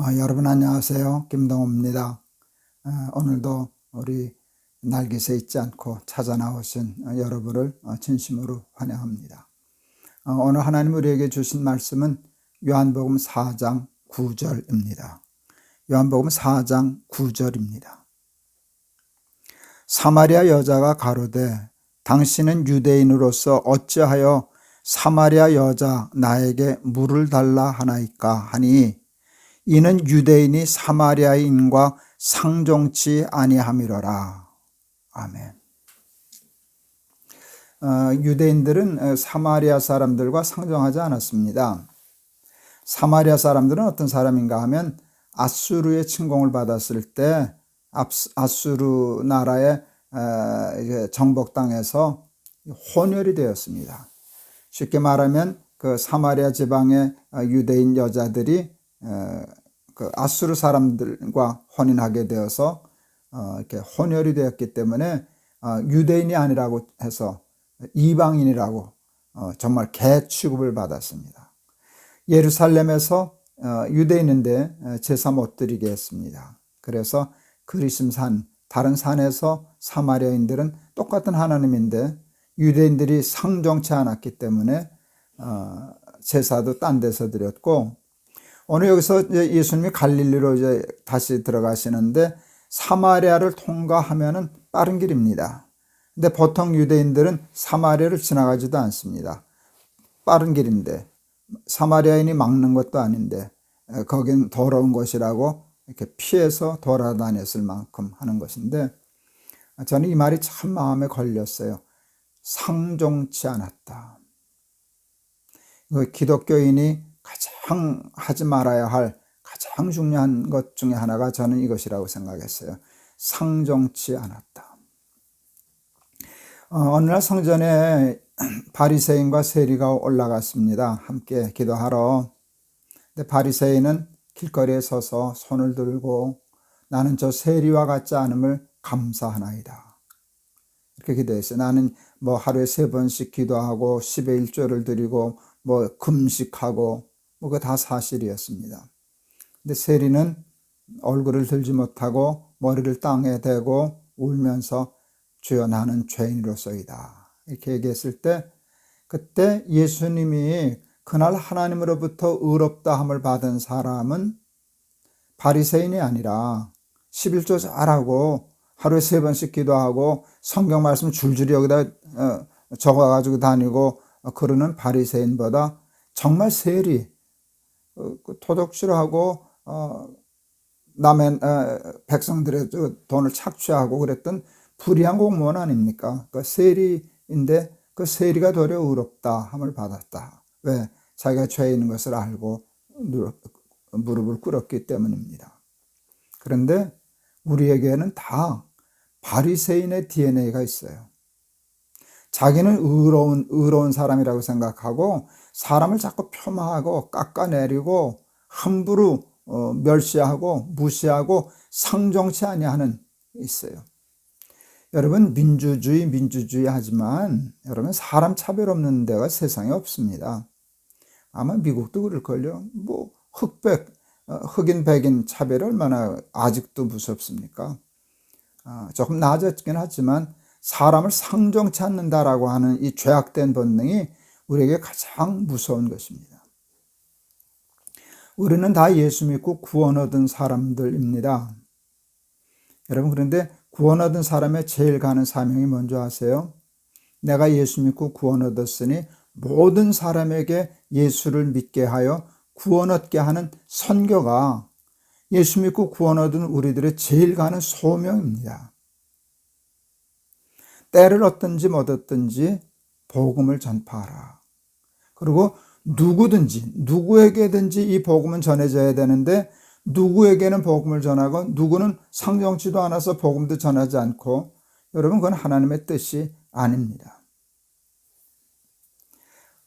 어, 여러분 안녕하세요. 김동호입니다. 어, 오늘도 우리 날개새 잊지 않고 찾아 나오신 어, 여러분을 어, 진심으로 환영합니다. 어, 오늘 하나님 우리에게 주신 말씀은 요한복음 4장 9절입니다. 요한복음 4장 9절입니다. 사마리아 여자가 가로되 당신은 유대인으로서 어찌하여 사마리아 여자 나에게 물을 달라 하나이까 하니 이는 유대인이 사마리아인과 상종치 아니함이로라. 아멘. 어, 유대인들은 어, 사마리아 사람들과 상종하지 않았습니다. 사마리아 사람들은 어떤 사람인가 하면 아수르의 침공을 받았을 때 아수르 나라의 어, 정복 당해서 혼혈이 되었습니다. 쉽게 말하면 그 사마리아 지방의 어, 유대인 여자들이 그 아수르 사람들과 혼인하게 되어서 어, 이렇게 혼혈이 되었기 때문에 어, 유대인이 아니라고 해서 이방인이라고 어, 정말 개 취급을 받았습니다. 예루살렘에서 유대인인데 제사 못 드리게 했습니다. 그래서 그리심산 다른 산에서 사마리아인들은 똑같은 하나님인데 유대인들이 상종치 않았기 때문에 제사도 딴 데서 드렸고 오늘 여기서 예수님이 갈릴리로 이제 다시 들어가시는데 사마리아를 통과하면은 빠른 길입니다. 근데 보통 유대인들은 사마리아를 지나가지도 않습니다. 빠른 길인데 사마리아인이 막는 것도 아닌데 거긴 더러운 곳이라고 이렇게 피해서 돌아다녔을 만큼 하는 것인데 저는 이 말이 참 마음에 걸렸어요. 상종치 않았다. 기독교인이 가장 하지 말아야 할 가장 중요한 것 중에 하나가 저는 이것이라고 생각했어요. 상종치 않았다. 어, 어느 날 성전에 바리새인과 세리가 올라갔습니다. 함께 기도하러. 근데 바리새인은 길거리에 서서 손을 들고 나는 저 세리와 같지 않음을 감사하나이다. 이렇게 기도했어요. 나는 뭐 하루에 세 번씩 기도하고 10의 1조를 드리고 뭐 금식하고 뭐그 다 사실이었습니다. 근데 세리는 얼굴을 들지 못하고 머리를 땅에 대고 울면서 주여 나는 죄인으로서이다. 이렇게 얘기했을 때 그때 예수님이 그날 하나님으로부터 의롭다함을 받은 사람은 바리새인이 아니라 11조 잘하고 하루에 세 번씩 기도하고 성경 말씀 줄줄이 여기다 어, 적어가지고 다니고 그러는 바리새인보다 정말 세리 토독질하고 어, 남의 어, 백성들의 돈을 착취하고 그랬던 불의한 공무원 아닙니까? 그 세리인데 그 세리가 도리어 의롭다 함을 받았다. 왜? 자기가 죄 있는 것을 알고 무릎을 꿇었기 때문입니다. 그런데 우리에게는 다 바리새인의 DNA가 있어요. 자기는 의로운 의로운 사람이라고 생각하고 사람을 자꾸 폄하하고 깎아내리고 함부로 어, 멸시하고 무시하고 상종치 아니하는 있어요. 여러분 민주주의 민주주의 하지만 여러분 사람 차별 없는 데가 세상에 없습니다. 아마 미국도 그럴걸요. 뭐 흑백 어, 흑인 백인 차별 얼마나 아직도 무섭습니까? 아, 조금 나아졌긴 하지만 사람을 상종치 않는다라고 하는 이 죄악된 본능이 우리에게 가장 무서운 것입니다. 우리는 다 예수 믿고 구원 얻은 사람들입니다. 여러분, 그런데 구원 얻은 사람의 제일 가는 사명이 뭔지 아세요? 내가 예수 믿고 구원 얻었으니 모든 사람에게 예수를 믿게 하여 구원 얻게 하는 선교가 예수 믿고 구원 얻은 우리들의 제일 가는 소명입니다. 때를 얻든지 못 얻든지 복음을 전파하라. 그리고 누구든지 누구에게든지 이 복음은 전해져야 되는데 누구에게는 복음을 전하고 누구는 상정치도 않아서 복음도 전하지 않고 여러분 그건 하나님의 뜻이 아닙니다.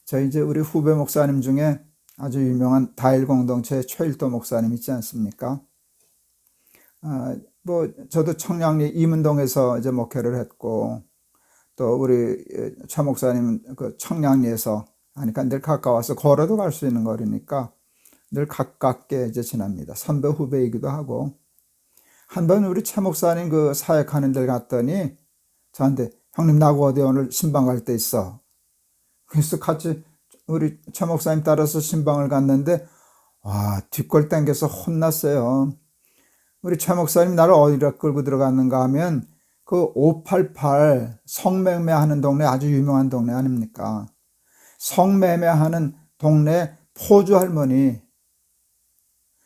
저희 이제 우리 후배 목사님 중에 아주 유명한 다일 공동체 최일도 목사님 있지 않습니까? 아, 뭐 저도 청량리 이문동에서 이제 목회를 했고 또 우리 최 목사님은 그 청량리에서 하니까 늘 가까워서 걸어도 갈 수 있는 거리니까 늘 가깝게 이제 지납니다. 선배 후배이기도 하고 한 번 우리 최 목사님 그 사역하는 데 갔더니 저한테 형님 나하고 어디 오늘 신방 갈 때 있어. 그래서 같이 우리 최 목사님 따라서 신방을 갔는데 와 뒷골 땡겨서 혼났어요. 우리 최 목사님 나를 어디로 끌고 들어갔는가 하면 그 588 성매매 하는 동네 아주 유명한 동네 아닙니까? 성매매하는 동네 포주 할머니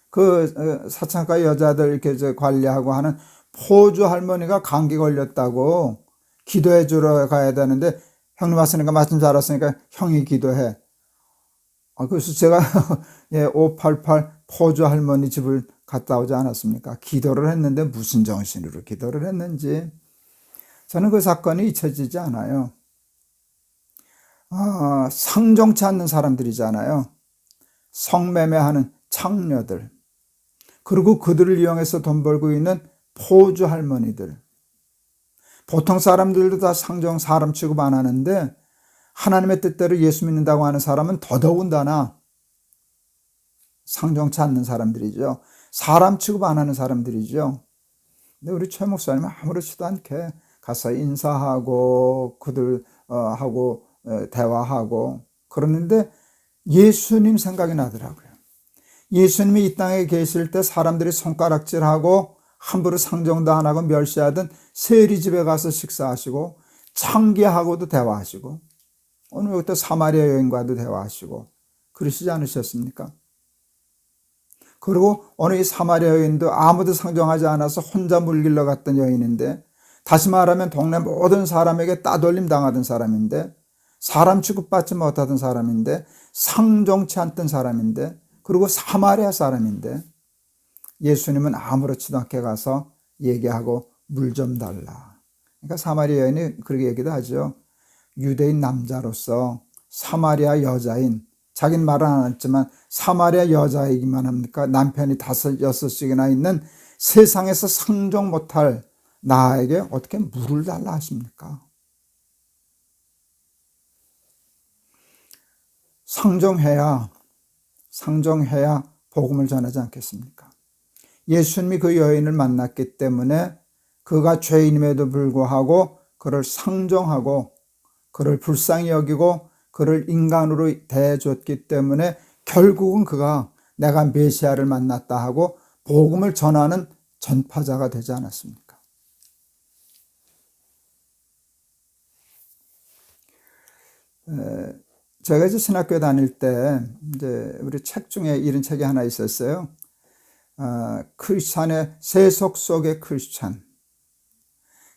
그 어, 사창가 여자들 이렇게 저 관리하고 하는 포주 할머니가 감기 걸렸다고 기도해 주러 가야 되는데 형님 왔으니까 말씀 잘했으니까 형이 기도해. 아, 그래서 제가 예, 588 포주 할머니 집을 갔다 오지 않았습니까? 기도를 했는데 무슨 정신으로 기도를 했는지 저는 그 사건이 잊혀지지 않아요. 아, 상종치 않는 사람들이잖아요. 성매매하는 창녀들. 그리고 그들을 이용해서 돈 벌고 있는 포주 할머니들. 보통 사람들도 다 상종 사람 취급 안 하는데 하나님의 뜻대로 예수 믿는다고 하는 사람은 더더군다나 상종치 않는 사람들이죠. 사람 취급 안 하는 사람들이죠. 근데 우리 최 목사님은 아무렇지도 않게 가서 인사하고 그들 어, 하고 어, 대화하고 그러는데 예수님 생각이 나더라고요. 예수님이 이 땅에 계실 때 사람들이 손가락질하고 함부로 상정도 안 하고 멸시하던 세리 집에 가서 식사하시고 창기하고도 대화하시고 오늘 그때 사마리아 여인과도 대화하시고 그러시지 않으셨습니까? 그리고 오늘 이 사마리아 여인도 아무도 상정하지 않아서 혼자 물길러 갔던 여인인데 다시 말하면 동네 모든 사람에게 따돌림 당하던 사람인데 사람 취급받지 못하던 사람인데 상종치 않던 사람인데 그리고 사마리아 사람인데 예수님은 아무렇지도 않게 가서 얘기하고 물 좀 달라. 그러니까 사마리아 여인이 그렇게 얘기도 하죠. 유대인 남자로서 사마리아 여자인 자기는 말은 안 했지만 사마리아 여자이기만 합니까? 남편이 다섯 여섯씩이나 있는 세상에서 상종 못할 나에게 어떻게 물을 달라 하십니까? 상종해야 상종해야 복음을 전하지 않겠습니까? 예수님이 그 여인을 만났기 때문에 그가 죄인임에도 불구하고 그를 상종하고 그를 불쌍히 여기고 그를 인간으로 대해줬기 때문에 결국은 그가 내가 메시아를 만났다 하고 복음을 전하는 전파자가 되지 않았습니까? 제가 이제 신학교 다닐 때 이제 우리 책 중에 이런 책이 하나 있었어요. 어, 크리스찬의 세속 속의 크리스찬,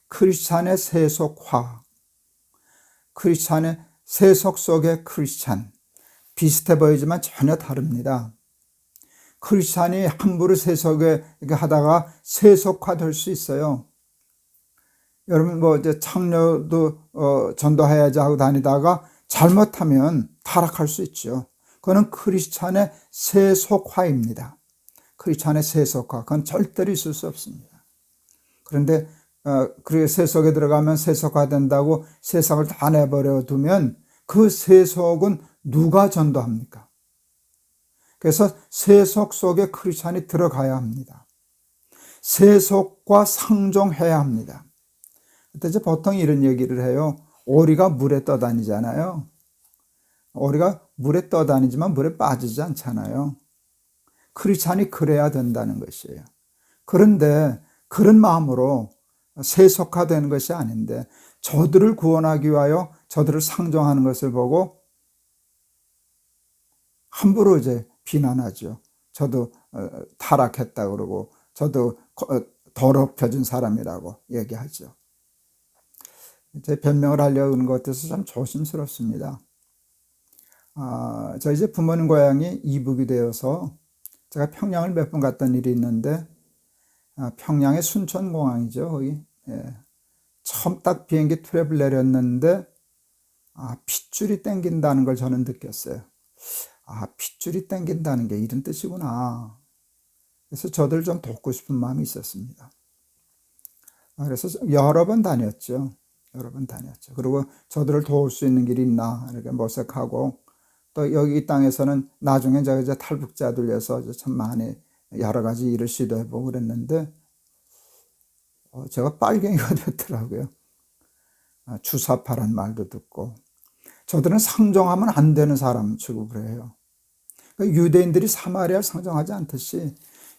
크리스찬의 세속화, 크리스찬의 세속 속의 크리스찬 비슷해 보이지만 전혀 다릅니다. 크리스찬이 함부로 세속에 하다가 세속화 될 수 있어요. 여러분 뭐 이제 창녀도 어, 전도해야지 하고 다니다가 잘못하면 타락할 수 있죠. 그거는 크리스찬의 세속화입니다. 크리스찬의 세속화. 그건 절대로 있을 수 없습니다. 그런데 어, 그 세속에 들어가면 세속화 된다고 세상을 다 내버려 두면 그 세속은 누가 전도합니까? 그래서 세속 속에 크리스찬이 들어가야 합니다. 세속과 상종해야 합니다. 그때 보통 이런 얘기를 해요. 오리가 물에 떠다니잖아요. 오리가 물에 떠다니지만 물에 빠지지 않잖아요. 크리스찬이 그래야 된다는 것이에요. 그런데 그런 마음으로 세속화되는 것이 아닌데 저들을 구원하기 위하여 저들을 상정하는 것을 보고 함부로 이제 비난하죠. 저도 어, 타락했다 그러고 저도 어, 더럽혀진 사람이라고 얘기하죠. 제 변명을 하려고 하는 것 같아서 참 조심스럽습니다. 아, 저 이제 부모님 고향이 이북이 되어서 제가 평양을 몇 번 갔던 일이 있는데 아, 평양의 순천공항이죠 거기 예. 처음 딱 비행기 트랩을 내렸는데 아, 핏줄이 땡긴다는 걸 저는 느꼈어요. 아 핏줄이 땡긴다는 게 이런 뜻이구나. 그래서 저들 좀 돕고 싶은 마음이 있었습니다. 아, 그래서 여러 번 다녔죠. 여러 번 다녔죠. 그리고 저들을 도울 수 있는 길이 있나 이렇게 모색하고 또 여기 이 땅에서는 나중에 제가 이제 탈북자들 위해서 참 많이 여러 가지 일을 시도해보고 그랬는데 어, 제가 빨갱이가 됐더라고요. 아, 주사파란 말도 듣고 저들은 상정하면 안 되는 사람 취급을 해요. 그러니까 유대인들이 사마리아 상정하지 않듯이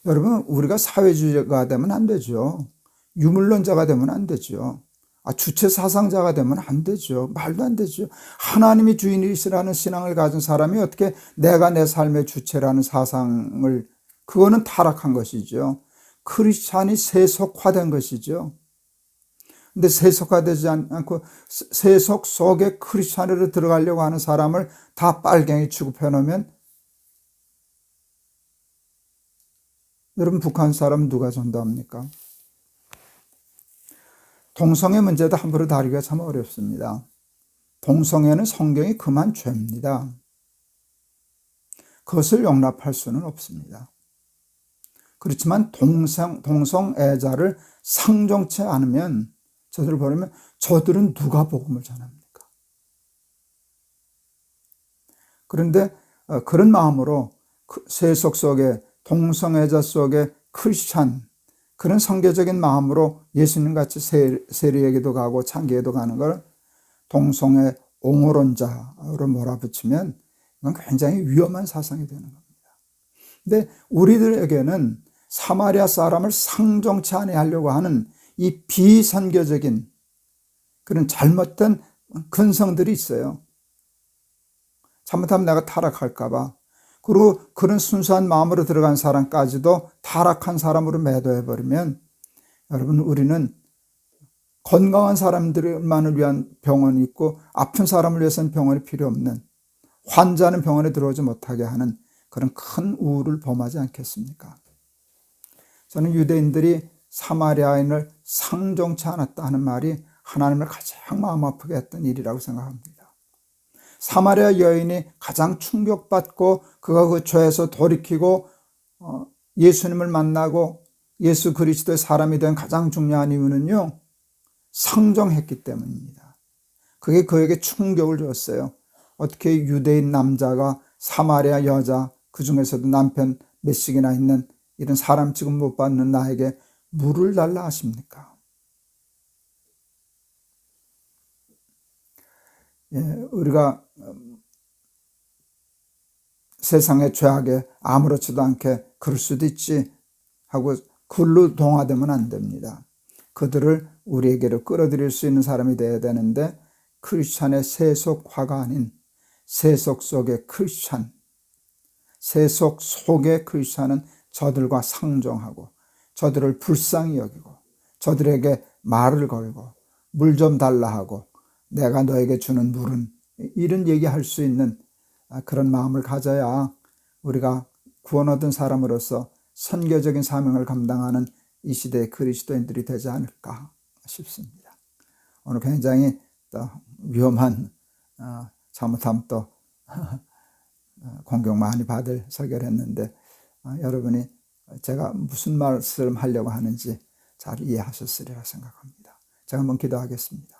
여러분 우리가 사회주의가 되면 안 되죠. 유물론자가 되면 안 되죠. 아, 주체 사상자가 되면 안 되죠. 말도 안 되죠. 하나님이 주인이시라는 신앙을 가진 사람이 어떻게 내가 내 삶의 주체라는 사상을 그거는 타락한 것이죠. 크리스찬이 세속화된 것이죠. 근데 세속화되지 않고 세속 속에 크리스찬으로 들어가려고 하는 사람을 다 빨갱이 취급해 놓으면 여러분 북한 사람 누가 전도합니까? 동성애 문제도 함부로 다루기가 참 어렵습니다. 동성애는 성경이 그만 죄입니다. 그것을 용납할 수는 없습니다. 그렇지만 동성, 동성애자를 상종치 않으면 저들을 보면 저들은 누가 복음을 전합니까? 그런데 어, 그런 마음으로 그 세속 속에 동성애자 속에 크리스찬 그런 성교적인 마음으로 예수님 같이 세리에게도 가고 창기에도 가는 걸 동성애 옹호론자로 몰아붙이면 이건 굉장히 위험한 사상이 되는 겁니다. 근데 우리들에게는 사마리아 사람을 상종치 아니하려고 하는 이 비선교적인 그런 잘못된 근성들이 있어요. 잘못하면 내가 타락할까봐 그리고 그런 순수한 마음으로 들어간 사람까지도 타락한 사람으로 매도해 버리면 여러분 우리는 건강한 사람들만을 위한 병원이 있고 아픈 사람을 위해서는 병원이 필요 없는 환자는 병원에 들어오지 못하게 하는 그런 큰 우울을 범하지 않겠습니까? 저는 유대인들이 사마리아인을 상종치 않았다 하는 말이 하나님을 가장 마음 아프게 했던 일이라고 생각합니다. 사마리아 여인이 가장 충격받고 그가 그 죄에서 돌이키고 어, 예수님을 만나고 예수 그리스도의 사람이 된 가장 중요한 이유는요. 상정했기 때문입니다. 그게 그에게 충격을 줬어요. 어떻게 유대인 남자가 사마리아 여자 그 중에서도 남편 몇씩이나 있는 이런 사람 지금 못 받는 나에게 물을 달라 하십니까? 우리가 음, 세상의 죄악에 아무렇지도 않게 그럴 수도 있지 하고 글로 동화되면 안 됩니다. 그들을 우리에게로 끌어들일 수 있는 사람이 되어야 되는데 크리스찬의 세속화가 아닌 세속 속의 크리스찬, 세속 속의 크리스찬은 저들과 상종하고 저들을 불쌍히 여기고 저들에게 말을 걸고 물 좀 달라 하고 내가 너에게 주는 물은 이런 얘기할 수 있는 아, 그런 마음을 가져야 우리가 구원 얻은 사람으로서 선교적인 사명을 감당하는 이 시대의 그리스도인들이 되지 않을까 싶습니다. 오늘 굉장히 또 위험한 어, 잘못하면 또 공격 많이 받을 설교를 했는데 어, 여러분이 제가 무슨 말씀 하려고 하는지 잘 이해하셨으리라 생각합니다. 제가 한번 기도하겠습니다.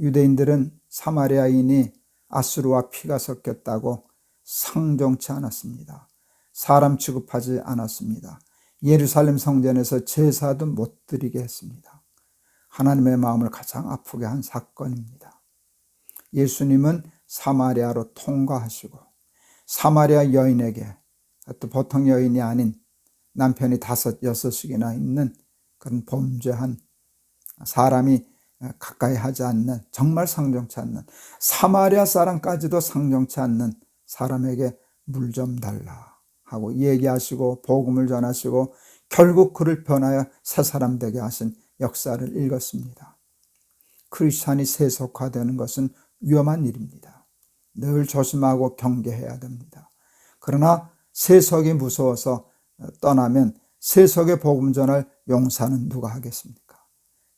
유대인들은 사마리아인이 아수르와 피가 섞였다고 상종치 않았습니다. 사람 취급하지 않았습니다. 예루살렘 성전에서 제사도 못 드리게 했습니다. 하나님의 마음을 가장 아프게 한 사건입니다. 예수님은 사마리아로 통과하시고 사마리아 여인에게 또 보통 여인이 아닌 남편이 다섯 여섯씩이나 있는 그런 범죄한 사람이 가까이 하지 않는 정말 상정치 않는 사마리아 사람까지도 상정치 않는 사람에게 물 좀 달라 하고 얘기하시고 복음을 전하시고 결국 그를 변하여 새 사람 되게 하신 역사를 읽었습니다. 크리스찬이 세속화되는 것은 위험한 일입니다. 늘 조심하고 경계해야 됩니다. 그러나 세속이 무서워서 떠나면 세속의 복음 전할 용사는 누가 하겠습니까?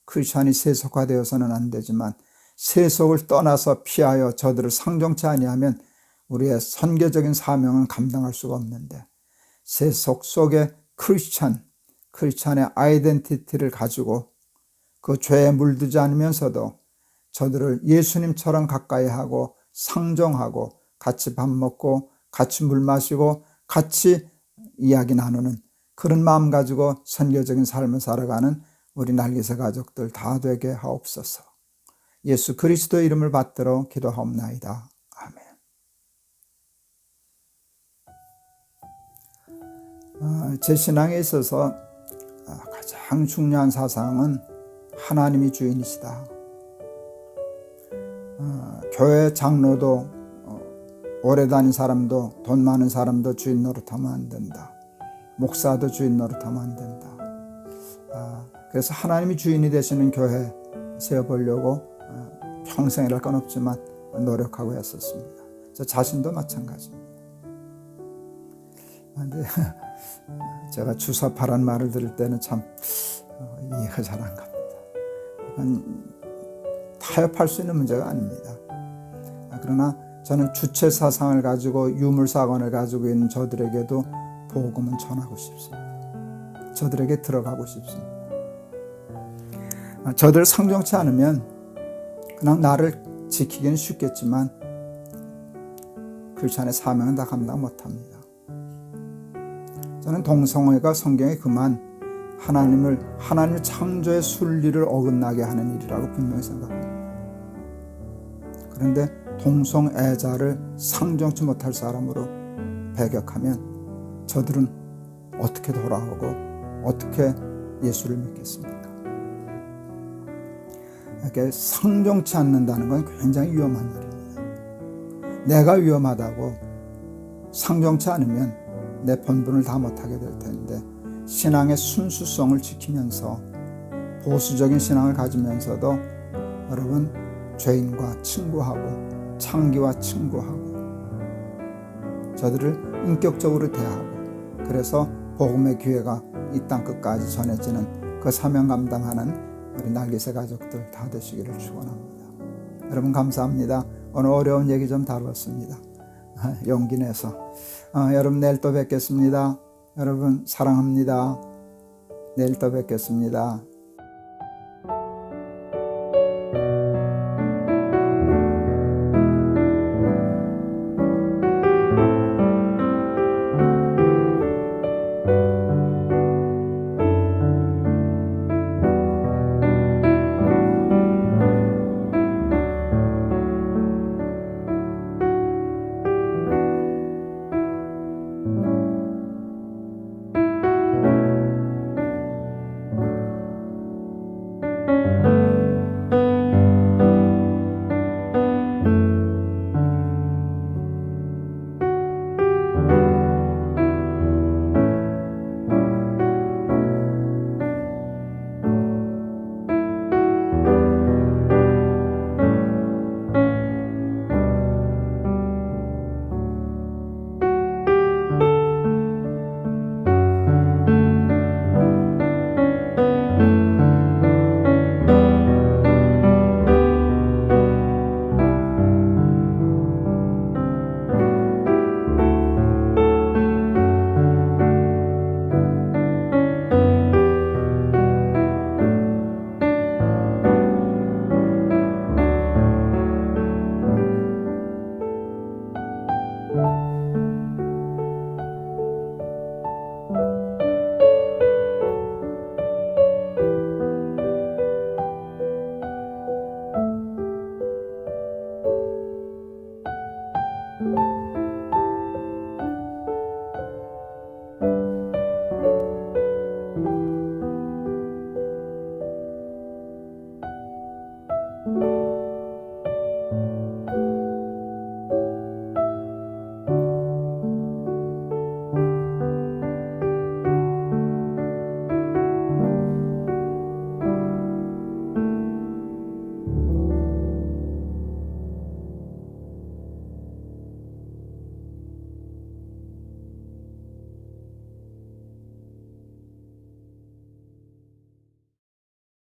크리스천이 세속화되어서는 안 되지만 세속을 떠나서 피하여 저들을 상종치 아니하면 우리의 선교적인 사명은 감당할 수가 없는데 세속 속에 크리스천, 크리스천의 아이덴티티를 가지고 그 죄에 물들지 않으면서도 저들을 예수님처럼 가까이 하고 상종하고 같이 밥 먹고 같이 물 마시고 같이 이야기 나누는 그런 마음 가지고 선교적인 삶을 살아가는 우리 날개새 가족들 다 되게 하옵소서. 예수 그리스도의 이름을 받들어 기도하옵나이다. 아멘. 어, 제 신앙에 있어서 아, 가장 중요한 사상은 하나님이 주인이시다. 어, 교회 장로도 어, 오래 다닌 사람도 돈 많은 사람도 주인 노릇하면 안 된다. 목사도 주인 노릇하면 안 된다. 아, 그래서 하나님이 주인이 되시는 교회 세워보려고 어, 평생이랄 건 없지만 노력하고 했었습니다. 저 자신도 마찬가지입니다. 근데 제가 주사파란 말을 들을 때는 참 어, 이해가 잘 안 갑니다. 이건 타협할 수 있는 문제가 아닙니다. 아, 그러나 저는 주체 사상을 가지고 유물 사관을 가지고 있는 저들에게도 복음은 전하고 싶습니다. 저들에게 들어가고 싶습니다. 아, 저들 상정치 않으면 그냥 나를 지키기는 쉽겠지만 크리스천의 사명은 다 감당 못합니다. 저는 동성애가 성경에 그만 하나님을 하나님 창조의 순리를 어긋나게 하는 일이라고 분명히 생각합니다. 그런데 동성애자를 상정치 못할 사람으로 배격하면 저들은 어떻게 돌아오고 어떻게 예수를 믿겠습니까? 이렇게 상정치 않는다는 건 굉장히 위험한 일입니다. 내가 위험하다고 상정치 않으면 내 본분을 다 못하게 될 텐데 신앙의 순수성을 지키면서 보수적인 신앙을 가지면서도 여러분 죄인과 친구하고 창기와 친구하고 저들을 인격적으로 대하고 그래서 복음의 기회가 이 땅 끝까지 전해지는 그 사명 감당하는 우리 날개새 가족들 다 되시기를 축원합니다. 여러분 감사합니다. 오늘 어려운 얘기 좀 다뤘습니다. 용기 내서 어, 여러분 내일 또 뵙겠습니다. 여러분 사랑합니다. 내일 또 뵙겠습니다.